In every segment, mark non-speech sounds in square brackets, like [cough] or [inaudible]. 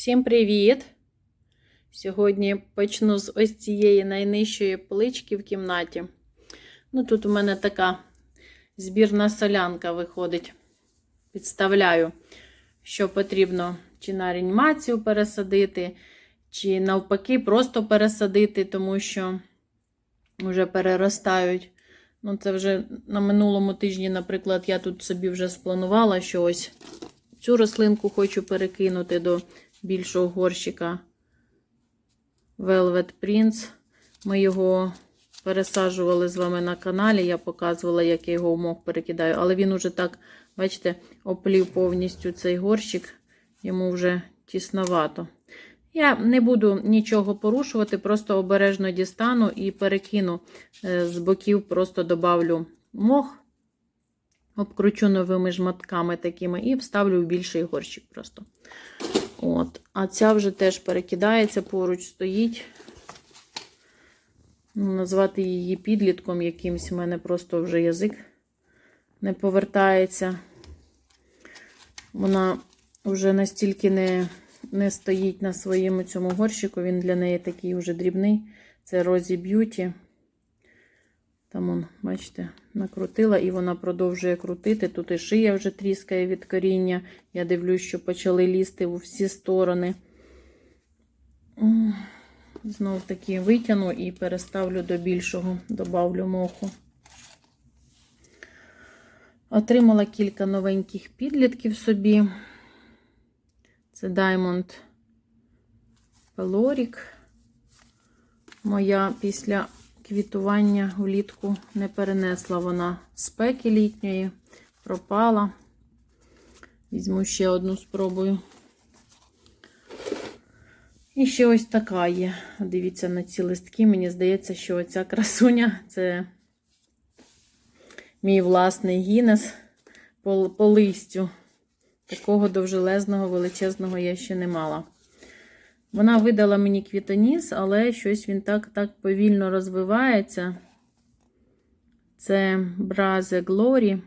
Всім привіт! Сьогодні почну з ось цієї найнижчої полички в кімнаті. Ну, тут у мене така збірна солянка виходить. Підставляю, що потрібно чи на реанімацію пересадити, чи навпаки, просто пересадити, тому що вже переростають. Ну, це вже на минулому тижні, наприклад, я тут собі вже спланувала, що ось цю рослинку хочу перекинути до більшого горщика Velvet Prince. Ми його пересаджували з вами на каналі. Я показувала, як я його в перекидаю. Але він уже так, бачите, оплів повністю цей горщик, йому вже тісновато. Я не буду нічого порушувати, просто обережно дістану і перекину е, з боків, просто добавлю мох, обкручу новими жматками такими і вставлю в більший горщик просто. От. А ця вже теж перекидається, поруч стоїть. Ну, Назвати її підлітком якимсь, у мене просто вже язик не повертається. Вона вже настільки не не стоїть на своєму цьому горщику, він для неї такий вже дрібний. Це Розі Б'юті. Там, он, бачите, накрутила і вона продовжує крутити. Тут і шия вже тріскає від коріння. Я дивлюсь, що почали лізти у всі сторони. Знов таки витягну і переставлю до більшого, добавлю моху. Отримала кілька новеньких підлітків собі. Це Diamond Peloric. Моя після квітування влітку не перенесла вона спеки літньої, пропала. Візьму ще одну спробую. І ще ось така є. Дивіться на ці листки. Мені здається, що оця красуня це мій власний гінес по, по листю. Такого довжелезного, величезного я ще не мала. Вона видала мені квітоніс, але щось він так так повільно розвивається. Це Бразе Glory.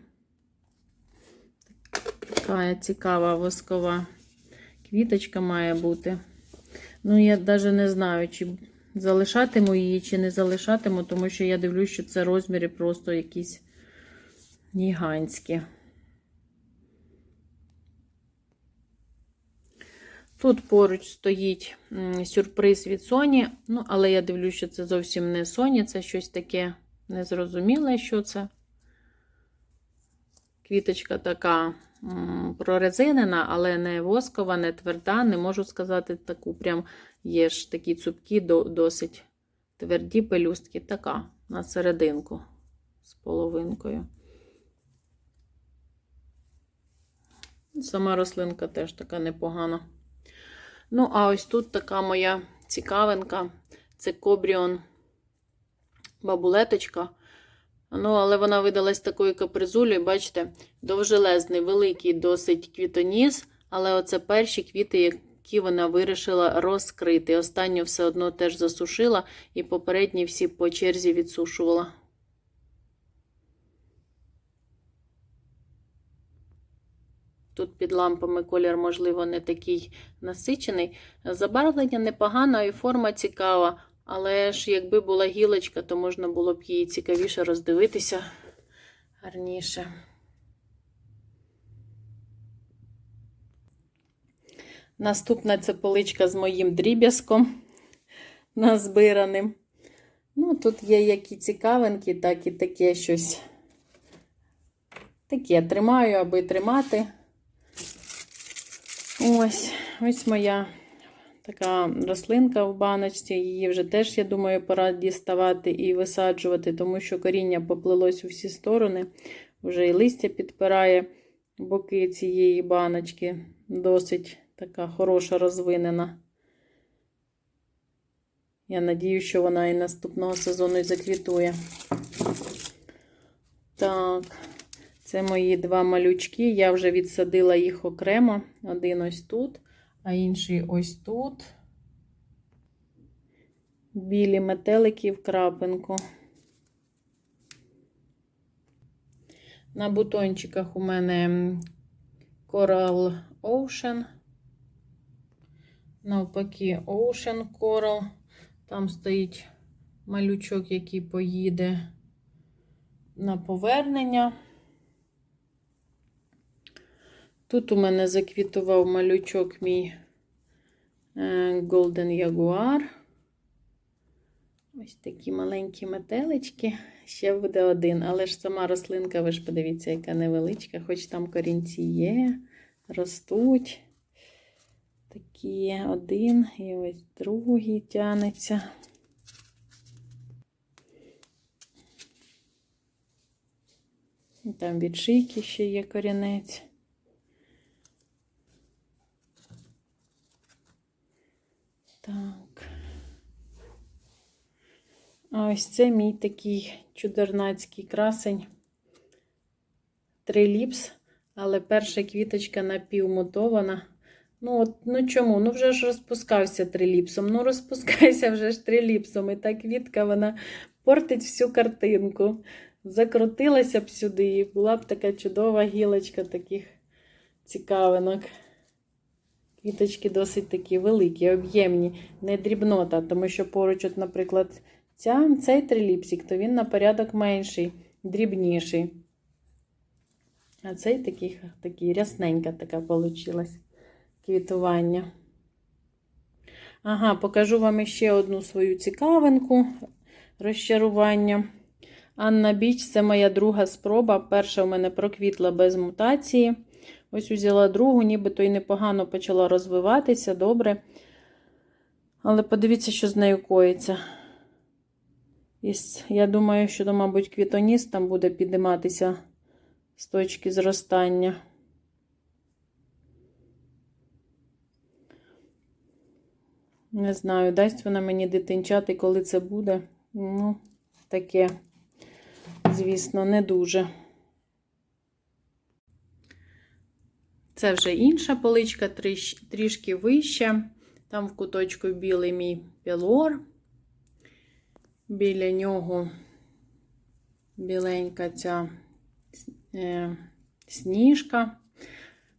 Така цікава воскова квіточка має бути. Ну, я навіть не знаю, чи залишатиму її, чи не залишатиму, тому що я дивлюсь, що це розміри просто якісь гігантські. Тут поруч стоїть сюрприз від Sony, ну, але я дивлюся, що це зовсім не Sony, це щось таке незрозуміле, що це. Квіточка така прорезинена, але не воскова, не тверда. Не можу сказати таку, прям є ж такі цупкі, досить тверді пелюстки. Така на серединку з половинкою. Сама рослинка теж така непогана. Ну, а ось тут така моя цікавинка. Це Кобріон бабулеточка. Ну, але вона видалась такою капризулею, бачите, довжелезний, великий досить квітоніс, але оце перші квіти, які вона вирішила розкрити. Останню все одно теж засушила, і попередні всі по черзі відсушувала. Тут під лампами колір, можливо, не такий насичений. Забарвлення непогано і форма цікава, але ж якби була гілочка, то можна було б її цікавіше роздивитися гарніше. Наступна це поличка з моїм дріб'язком назбираним. Ну, тут є як і цікавинки, так і таке щось. Таке тримаю, аби тримати. Ось ось моя така рослинка в баночці. Її вже теж, я думаю, пора діставати і висаджувати, тому що коріння поплилось у всі сторони. Вже і листя підпирає боки цієї баночки. Досить така хороша розвинена. Я надію, що вона і наступного сезону і заквітує. Так. Це мої два малючки. Я вже відсадила їх окремо. Один ось тут, а інший ось тут. Білі метелики в крапинку. На бутончиках у мене Coral Ocean. навпаки Ocean Coral. Там стоїть малючок, який поїде на повернення. Тут у мене заквітував малючок мій е, Golden Jaguar. Ось такі маленькі метелички. Ще буде один, але ж сама рослинка, ви ж подивіться, яка невеличка, хоч там корінці є, ростуть. Такі один і ось другий тянеться. І Там від шийки ще є корінець. Так. А ось це мій такий чудернацький красень. Триліпс, але перша квіточка напівмутована. Ну, от, ну чому? Ну вже ж розпускався триліпсом. Ну, розпускайся вже ж триліпсом. І та квітка вона портить всю картинку. Закрутилася б сюди, і була б така чудова гілочка таких цікавинок. Квіточки досить такі великі, об'ємні, не дрібнота, тому що поруч, от, наприклад, ця, цей триліпсик, то він на порядок менший, дрібніший. А цей такий, такий рясненька така вийшла квітування. Ага, покажу вам ще одну свою цікавинку розчарування. Анна Біч це моя друга спроба. Перша у мене проквітла без мутації. Ось взяла другу, нібито й непогано почала розвиватися, добре. Але подивіться, що з нею коїться. І я думаю, що, мабуть, квітоніс там буде підійматися з точки зростання. Не знаю, дасть вона мені дитинчати, коли це буде. Ну, таке, звісно, не дуже. Це вже інша поличка, трішки вища. Там в куточку білий мій пілор. Біля нього біленька ця е, сніжка.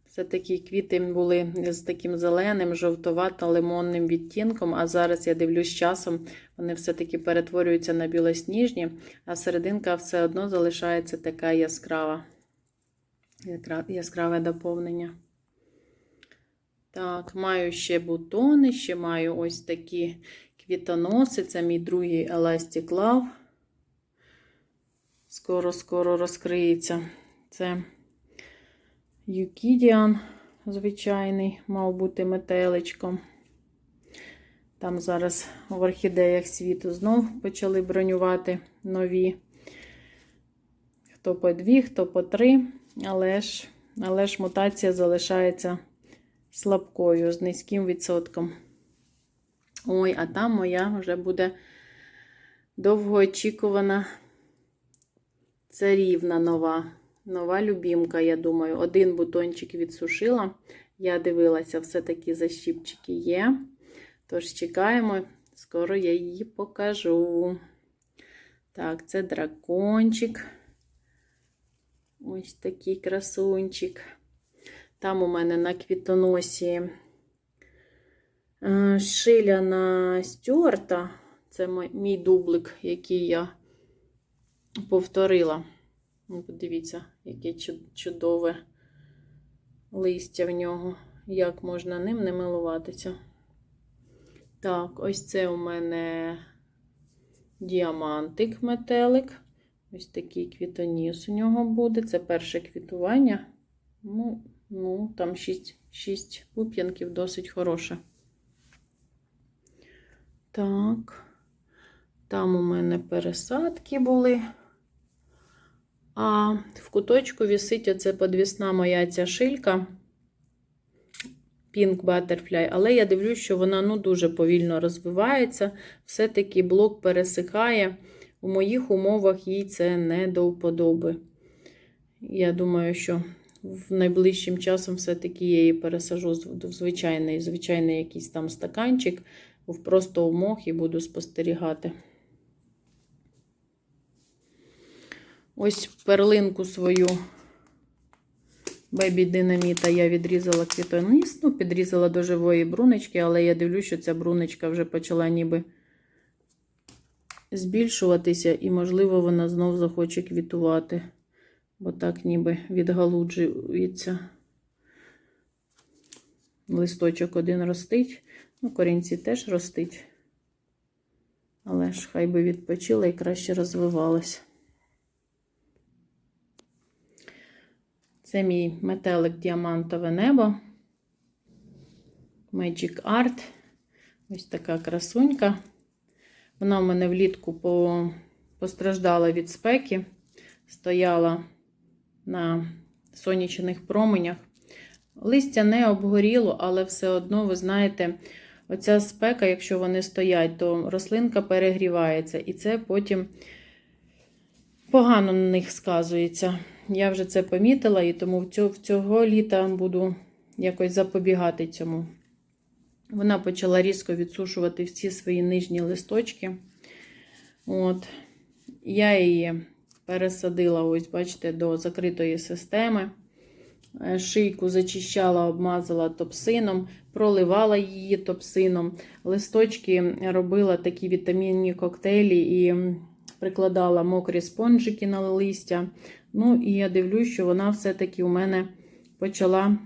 Це такі квіти були з таким зеленим, жовтовато-лимонним відтінком. А зараз я дивлюсь часом, вони все-таки перетворюються на білосніжні, а серединка все одно залишається така яскрава. Яскраве доповнення. Так, маю ще бутони, ще маю ось такі квітоноси. Це мій другий Elastic Love. Скоро-скоро розкриється. Це Юкідіан, звичайний, мав бути метеличком. Там зараз в орхідеях світу знов почали бронювати нові. Хто по дві, хто по три, але ж, але ж мутація залишається слабкою, з низьким відсотком. Ой, а там моя вже буде довгоочікувана царівна нова. Нова любімка, я думаю. Один бутончик відсушила. Я дивилася, все-таки защіпчики є. Тож чекаємо, скоро я її покажу. Так, це дракончик. Ось такий красунчик. Там у мене на квітоносі е, шиляна стюарта. Це мій дублик, який я повторила. Ну, Подивіться, яке чудове листя в нього. Як можна ним не милуватися. Так, ось це у мене діамантик метелик. Ось такий квітоніс у нього буде. Це перше квітування. Ну, ну там 6 6 пуп'янків досить хороше. Так, там у мене пересадки були. А в куточку висить оце подвісна моя ця шилька Pink Butterfly, але я дивлюсь, що вона ну, дуже повільно розвивається. Все-таки блок пересихає. У моїх умовах їй це не до вподоби. Я думаю, що в найближчим часом все-таки я її пересажу в звичайний, звичайний якийсь там стаканчик, в просто умов і буду спостерігати. Ось перлинку свою бебі динаміта я відрізала квітоніс, ну, підрізала до живої брунечки, але я дивлюсь, що ця брунечка вже почала ніби збільшуватися, і, можливо, вона знов захоче квітувати, бо так ніби відгалуджується. Листочок один ростить, ну, корінці теж ростить. Але ж хай би відпочила і краще розвивалась. Це мій метелик діамантове небо. Magic Art. Ось така красунька. Вона в мене влітку по... постраждала від спеки, стояла на сонячних променях. Листя не обгоріло, але все одно, ви знаєте, оця спека, якщо вони стоять, то рослинка перегрівається, і це потім погано на них сказується. Я вже це помітила, і тому в цього літа буду якось запобігати цьому. Вона почала різко відсушувати всі свої нижні листочки. От. Я її пересадила, ось, бачите, до закритої системи. Е, Шийку зачищала, обмазала топсином, проливала її топсином. Листочки робила такі вітамінні коктейлі і прикладала мокрі спонжики на листя. Ну, і я дивлюсь, що вона все-таки у мене почала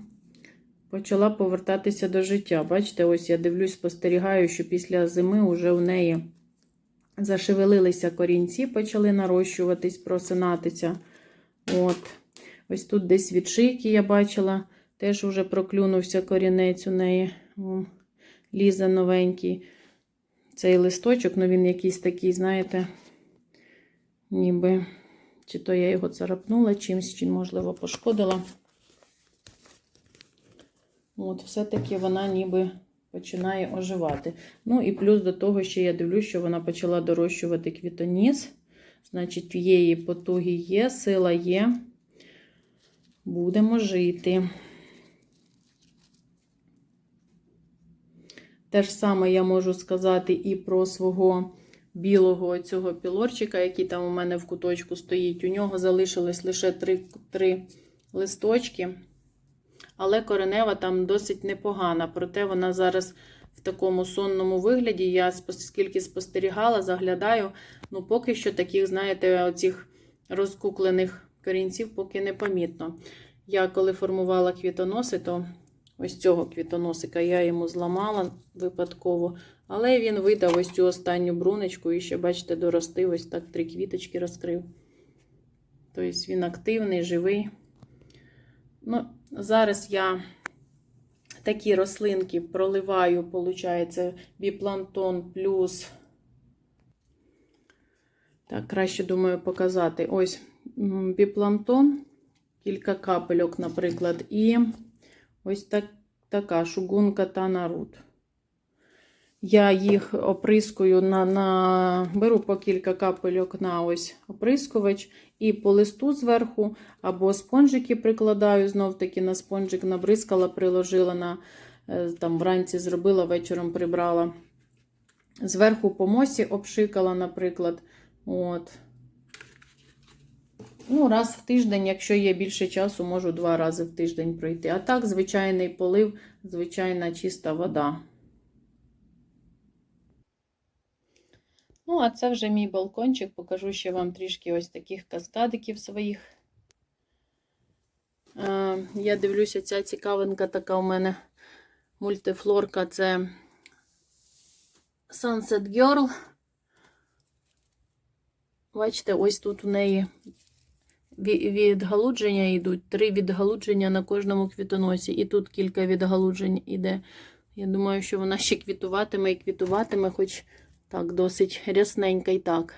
почала повертатися до життя. Бачите, ось я дивлюсь, спостерігаю, що після зими вже у неї зашевелилися корінці, почали нарощуватись, просинатися. От. Ось тут десь від шийки я бачила, теж вже проклюнувся корінець у неї. Лізе новенький. Цей листочок, ну він якийсь такий, знаєте, ніби, чи то я його царапнула чимсь, чи, можливо, пошкодила. От, все-таки вона ніби починає оживати. Ну і плюс до того, що я дивлюсь, що вона почала дорощувати квітоніс. Значить, в її потуги є, сила є. Будемо жити. Те ж саме я можу сказати і про свого білого цього пілорчика, який там у мене в куточку стоїть. У нього залишилось лише три, три листочки, але коренева там досить непогана. Проте вона зараз в такому сонному вигляді. Я скільки спостерігала, заглядаю. Ну, поки що таких, знаєте, оцих розкуклених корінців поки не помітно. Я коли формувала квітоноси, то ось цього квітоносика я йому зламала випадково, але він видав ось цю останню брунечку і ще, бачите, доростив, ось так три квіточки розкрив. Тобто він активний, живий. Ну, Зараз я такі рослинки проливаю, виходить, біплантон плюс. Так, краще, думаю, показати. Ось біплантон, кілька капельок, наприклад, і ось так, така шугунка та нарут. Я їх оприскую на, на беру по кілька капельок на ось оприскувач, і по листу зверху, або спонжики прикладаю, знов-таки на спонжик набризкала, приложила на е, там вранці зробила, вечором прибрала. Зверху по мосі обшикала, наприклад. От. Ну, раз в тиждень, якщо є більше часу, можу два рази в тиждень пройти. А так, звичайний полив, звичайна чиста вода. Ну, а це вже мій балкончик. Покажу ще вам трішки ось таких каскадиків своїх. Я дивлюся, ця цікавинка така у мене мультифлорка це Sunset Girl. Бачите, ось тут у неї відгалудження йдуть. Три відгалудження на кожному квітоносі. І тут кілька відгалуджень іде. Я думаю, що вона ще квітуватиме і квітуватиме, хоч так, досить рясненька і так.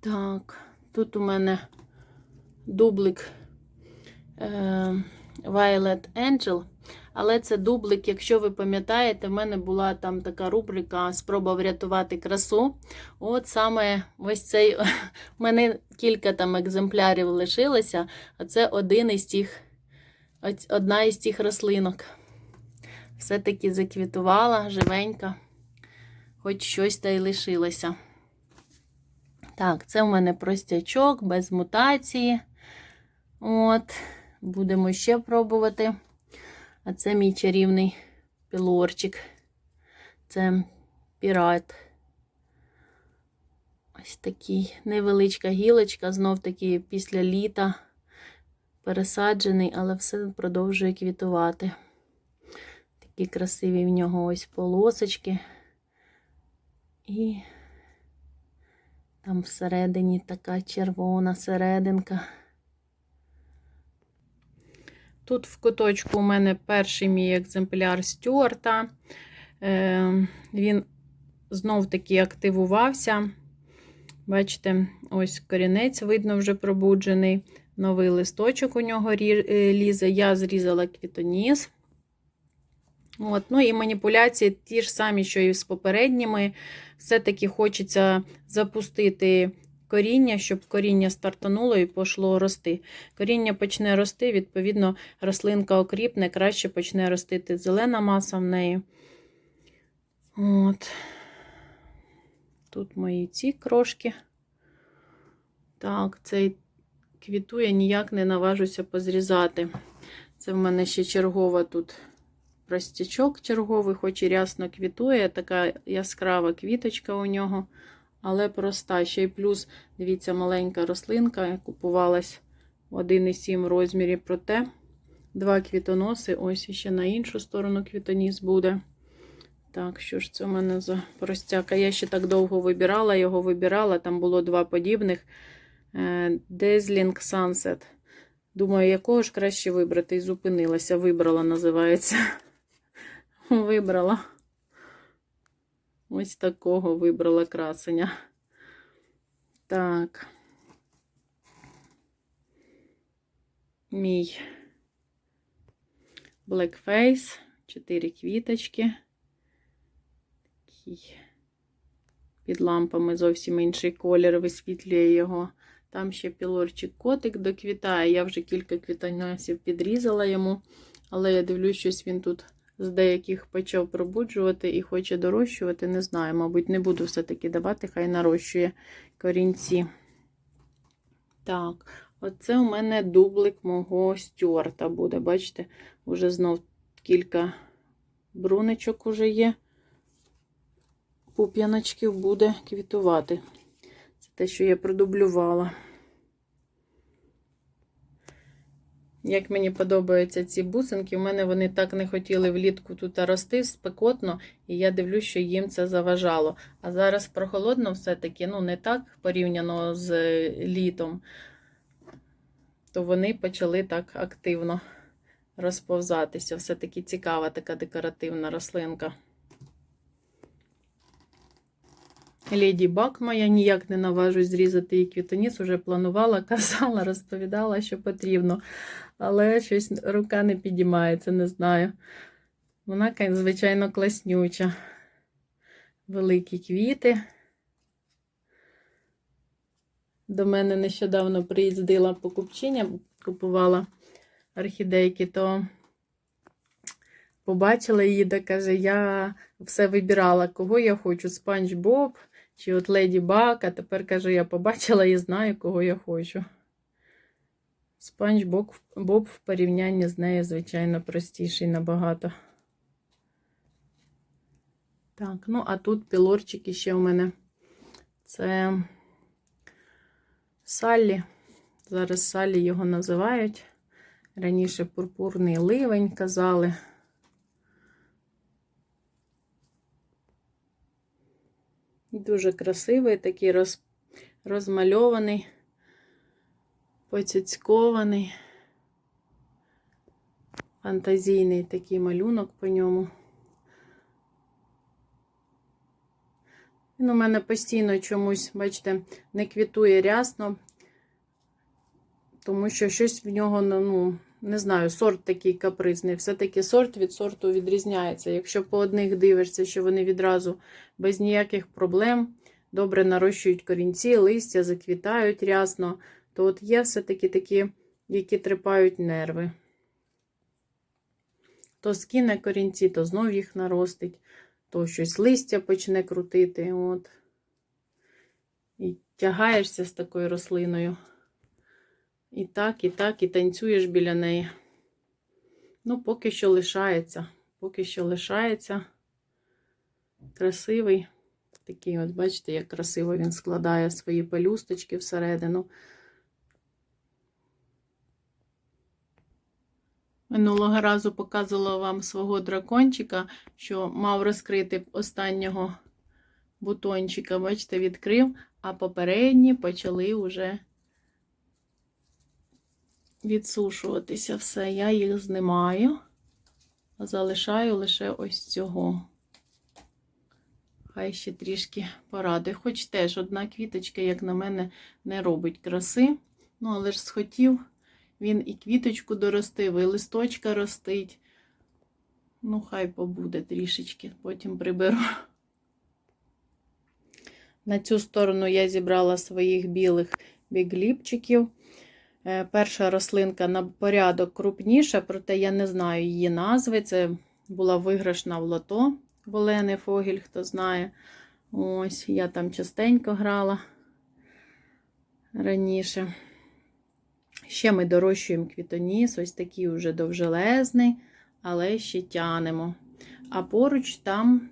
Так, тут у мене дублик е, Violet Angel. Але це дублик, якщо ви пам'ятаєте, в мене була там така рубрика Спроба врятувати красу. От саме ось цей, [laughs] у мене кілька там екземплярів лишилося, а це один із тих, одна із тих рослинок. Все-таки заквітувала живенька, хоч щось та й лишилося. Так, це в мене простячок без мутації. От, будемо ще пробувати. А це мій чарівний пілорчик. Це пірат. Ось такий невеличка гілочка, знов таки після літа пересаджений, але все продовжує квітувати. Такі красиві в нього ось полосочки. І там всередині така червона серединка. Тут в куточку у мене перший мій екземпляр Стюарта. Е, він знов таки активувався. Бачите, ось корінець, видно, вже пробуджений. Новий листочок у нього е, лізе. Я зрізала квітоніс. От, ну і маніпуляції ті ж самі, що і з попередніми. Все-таки хочеться запустити коріння, щоб коріння стартануло і пішло рости. Коріння почне рости, відповідно, рослинка окріпне, краще почне ростити зелена маса в неї. От. Тут мої ці крошки. Так, цей квітує, ніяк не наважуся позрізати. Це в мене ще чергова тут простячок черговий, хоч і рясно квітує, така яскрава квіточка у нього, але проста. Ще й плюс, дивіться, маленька рослинка, купувалась в 1,7 розмірі, проте два квітоноси. Ось ще на іншу сторону квітоніс буде. Так, що ж це в мене за простяка? Я ще так довго вибирала, його вибирала. Там було два подібних. Dazzling Sunset. Думаю, якого ж краще вибрати? І зупинилася. Вибрала, називається. Вибрала. Ось такого вибрала красення. Так. Мій Blackface. Чотири квіточки. Такий під лампами зовсім інший колір висвітлює його. Там ще пілорчик котик доквітає. Я вже кілька квітоносів підрізала йому, але я дивлюсь, щось він тут з деяких почав пробуджувати і хоче дорощувати. Не знаю, мабуть, не буду все-таки давати, хай нарощує корінці. Так, оце у мене дублик мого стюарта буде. Бачите, вже знов кілька бруничок уже є. Пуп'яночків буде квітувати. Це те, що я продублювала. Як мені подобаються ці бусинки, у мене вони так не хотіли влітку тут рости спекотно, і я дивлюсь, що їм це заважало. А зараз прохолодно все-таки, ну не так порівняно з літом, то вони почали так активно розповзатися. Все-таки цікава така декоративна рослинка. Леді Бак моя ніяк не наважусь зрізати її квітоніс, уже планувала, [laughs] казала, розповідала, що потрібно. Але щось рука не підіймається, не знаю. Вона, звичайно, класнюча. Великі квіти. До мене нещодавно приїздила покупчиня, купувала орхідейки, то побачила її, де каже, я все вибирала, кого я хочу, спанч Боб чи от Леді Баг, а тепер каже, я побачила і знаю, кого я хочу. Спанч Боб в порівнянні з нею, звичайно, простіший набагато. Так, ну, а тут пілорчики ще у мене. Це Саллі. Зараз Саллі його називають. Раніше пурпурний ливень казали. Дуже красивий, такий роз, розмальований, поцяцькований, фантазійний такий малюнок по ньому. Він у мене постійно чомусь, бачите, не квітує рясно, тому що щось в нього, ну, не знаю, сорт такий капризний. Все-таки сорт від сорту відрізняється. Якщо по одних дивишся, що вони відразу без ніяких проблем добре нарощують корінці, листя, заквітають рясно, то от є все-таки такі, які трипають нерви. То скине корінці, то знов їх наростить, то щось листя почне крутити. От. І тягаєшся з такою рослиною. І так, і так, і танцюєш біля неї. Ну, поки що лишається. Поки що лишається. Красивий. Такий, от, бачите, як красиво він складає свої пелюсточки всередину. Минулого разу показувала вам свого дракончика, що мав розкрити останнього бутончика. Бачите, відкрив, а попередні почали вже відсушуватися все. Я їх знімаю, а залишаю лише ось цього. Хай ще трішки порадує. Хоч теж одна квіточка, як на мене, не робить краси. Ну, але ж схотів, він і квіточку доростив, і листочка ростить. Ну, хай побуде трішечки, потім приберу. На цю сторону я зібрала своїх білих бігліпчиків. Е, Перша рослинка на порядок крупніша, проте я не знаю її назви. Це була виграшна в лото Олени Фогіль, хто знає. Ось, я там частенько грала раніше. Ще ми дорощуємо квітоніс, ось такий уже довжелезний, але ще тянемо. А поруч там,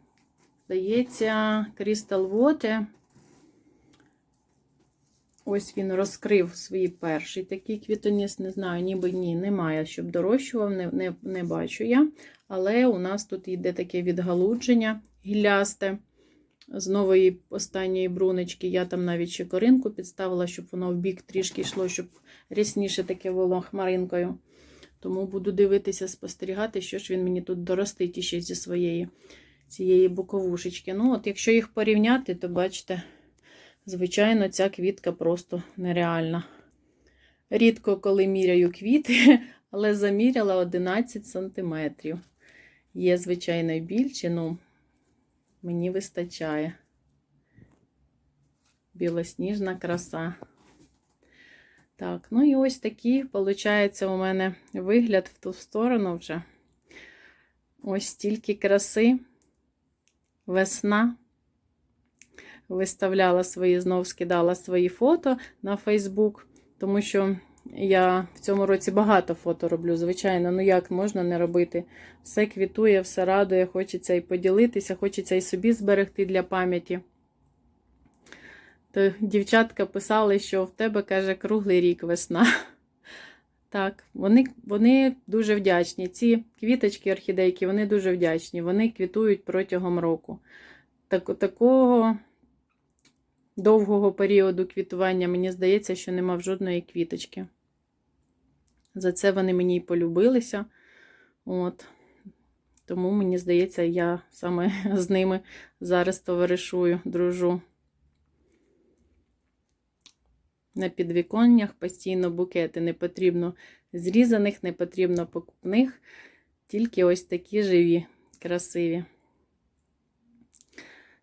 здається, Crystal Water. Ось він розкрив свій перший такий квітоніс, не знаю, ніби ні, немає, щоб дорощував, не, не, не бачу я. Але у нас тут йде таке відгалудження гіллясте з нової останньої бруночки. Я там навіть ще коринку підставила, щоб воно в бік трішки йшло, щоб рясніше таке було хмаринкою. Тому буду дивитися, спостерігати, що ж він мені тут доростить іще зі своєї цієї боковушечки. Ну, от якщо їх порівняти, то бачите. Звичайно, ця квітка просто нереальна. Рідко коли міряю квіти, [laughs] але заміряла 11 см. Є, звичайно, і більші, ну мені вистачає. Білосніжна краса. Так, ну і ось такий, виходить, у мене вигляд в ту сторону вже. Ось стільки краси, весна виставляла свої, знов скидала свої фото на Фейсбук, тому що я в цьому році багато фото роблю, звичайно. Ну як можна не робити? Все квітує, все радує, хочеться і поділитися, хочеться і собі зберегти для пам'яті. То дівчатка писали, що в тебе, каже, круглий рік весна. [laughs] Так, вони вони дуже вдячні. Ці квіточки, орхідейки, вони дуже вдячні. Вони квітують протягом року. Так, Такого довгого періоду квітування, мені здається, що нема в жодної квіточки. За це вони мені й полюбилися. От. Тому, мені здається, я саме [laughs] з ними зараз товаришую, дружу. На підвіконнях постійно букети не потрібно зрізаних, не потрібно покупних, тільки ось такі живі, красиві.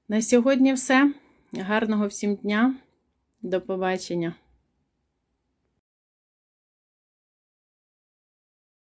На сьогодні все. Гарного всім дня. До побачення!